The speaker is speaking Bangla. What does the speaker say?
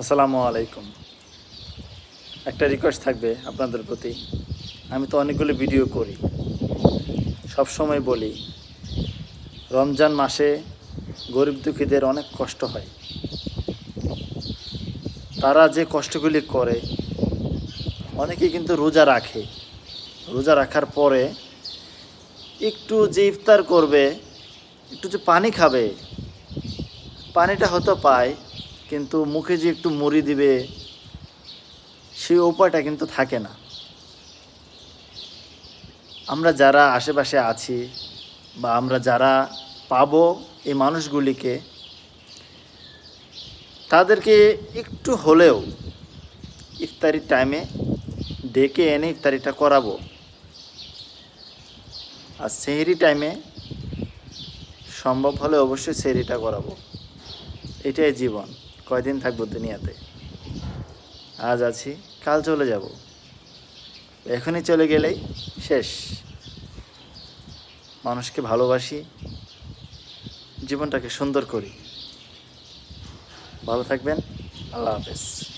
আসসালামু আলাইকুম। একটা রিকোয়েস্ট থাকবে আপনাদের প্রতি। আমি তো অনেকগুলো ভিডিও করি। সব সময় বলি, রমজান মাসে গরিব দুঃখীদের অনেক কষ্ট হয়। তারা যে কষ্টগুলি করে অনেকে কিন্তু রোজা রাখে। রোজা রাখার পরে একটু যে ইফতার করবে, একটু যে পানি খাবে, পানিটা হয়তো পায় কিন্তু মুখে যে একটু মুড়ি দিবে, সেই উপায়টা কিন্তু থাকে না। আমরা যারা আশেপাশে আছি বা আমরা যারা পাবো এই মানুষগুলিকে, তাদেরকে একটু হলেও ইফতারির টাইমে ডেকে এনে ইফতারিটা করাবো। আর সেহরি টাইমে সম্ভব হলে অবশ্যই সেহরিটা করাবো। এটাই জীবন। কয়দিন থাকব দুনিয়াতে? আজ আছি, কাল চলে যাব। এখনই চলে গেলেই শেষ। মানুষকে ভালোবাসি, জীবনটাকে সুন্দর করি। ভালো থাকবেন, আল্লাহ হাফেজ।